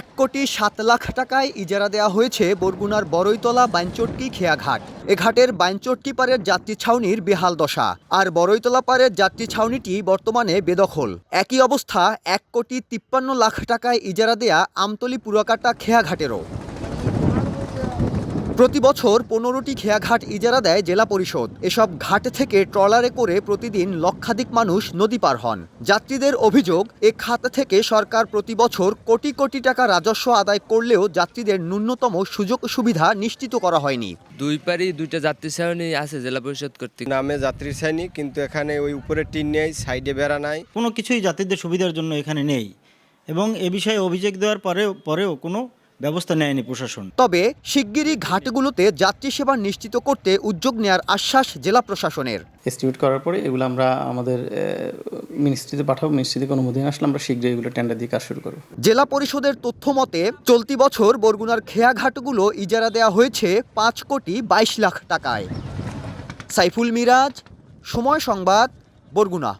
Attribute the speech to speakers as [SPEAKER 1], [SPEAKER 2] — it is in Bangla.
[SPEAKER 1] এক কোটি সাত লাখ টাকায় ইজারা দেওয়া হয়েছে বরগুনার বড়ইতলা বাইনচটকি খেয়াঘাট। এ ঘাটের বাইনচটকি পারের যাত্রী ছাউনির বেহাল দশা। আর বড়ইতলা পারের যাত্রী ছাউনিটি বর্তমানে বেদখল। একই অবস্থা, এক কোটি তিপ্পান্ন লাখ টাকায় ইজারা দেয়া আমতলি পুরাকাটা খেয়াঘাটেরও। প্রতি বছর পনেরোটি খেয়াঘাট ইজারা দেয় জেলা পরিষদ। এসব ঘাট থেকে ট্রলারে করে প্রতিদিন লক্ষাধিক মানুষ নদী পার হন। যাত্রীদের অভিযোগ এ খাত থেকে সরকার প্রতি বছর কোটি কোটি টাকা রাজস্ব আদায় করলেও যাত্রীদের ন্যূনতম সুযোগ সুবিধা নিশ্চিত করা হয়নি।
[SPEAKER 2] দুই পারি দুইটা যাত্রী ছাউনি আছে জেলা পরিষদ কর্তৃক।
[SPEAKER 3] নামে যাত্রী শ্রেণি কিন্তু এখানে ওই উপরে টিন নেই সাইডে বেড়া নাই।
[SPEAKER 4] কোনো কিছুই যাত্রীদের সুবিধার জন্য এখানে নেই। এবং এ বিষয়ে অভিযোগ দেওয়ার পরেও পরেও কোনো ব্যবস্থা নেয়নি প্রশাসন।
[SPEAKER 1] তবে শিগগিরই ঘাটগুলোতে যাত্রী সেবা নিশ্চিত করতে উদ্যোগ নেয়ার আশ্বাস জেলা প্রশাসনের।
[SPEAKER 5] এস্টিমেট করার পরে এগুলো আমরা আমাদের মিনিস্ট্রিতে পাঠাবো মিনিস্ট্রি থেকে অনুমোদন আসলে আমরা শীঘ্রই এগুলো টেন্ডার দিয়ে কাজ শুরু করব।
[SPEAKER 1] জেলা পরিষদের তথ্য মতে চলতি বছর বরগুনার খেয়াঘাটগুলো ইজারা দেওয়া হয়েছে পাঁচ কোটি বাইশ লাখ টাকায়। সাইফুল মিরাজ সময় সংবাদ বরগুনা।